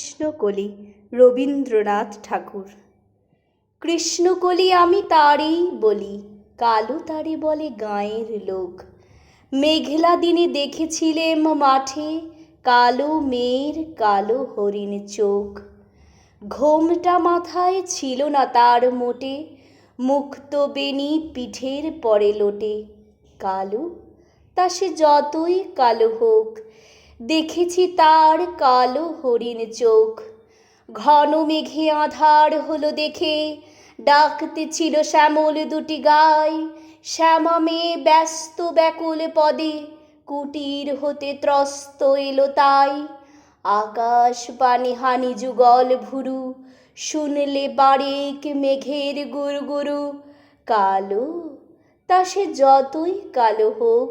কৃষ্ণকলি, রবীন্দ্রনাথ ঠাকুর। কৃষ্ণকলি আমি তারই বলি, কালো তারে বলে গাঁয়ের লোক। মেঘলা দিনে দেখেছিলেম মাঠে, কালো মেয়ের কালো হরিণ চোখ। ঘোমটা মাথায় ছিল না তার মোটে, মুক্ত বেনি পিঠের পরে লোটে। কালো? তা সে যতই কালো হোক দেখেছি তার কালো হরিণ চোখ। ঘন মেঘে আধার হলো দেখে, ডাকতে ছিল শ্যামল দুটি গায় শ্যামা মেয়ে ব্যস্ত ব্যাকুল পদে, কুটির হতে ত্রস্ত এলো তাই। আকাশ বাণী হানি যুগল ভুরু, শুনলে বারেক মেঘের গুরু গুরু কালো, তা সে যতই কালো হোক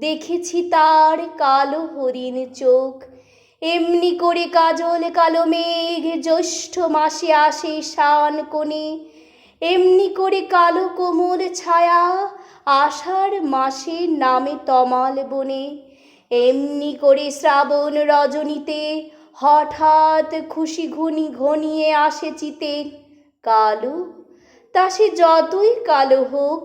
দেখেছি তার কালো হরিণ চোখ। এমনি করে কাজল, কালো মেঘ, জ্যৈষ্ঠ মাসে আসে শান কোণে। এমনি করে কালো কোমল ছায়া আষাঢ় মাসে নামে তমাল বনে। এমনি করে শ্রাবণ রজনীতে হঠাৎ খুশি ঘুনি ঘনিয়ে আসে চিতে। কালো, তা সে যতই কালো হোক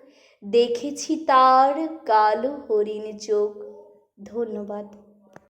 দেখেছি তার কালো হরিণ চোখ। ধন্যবাদ।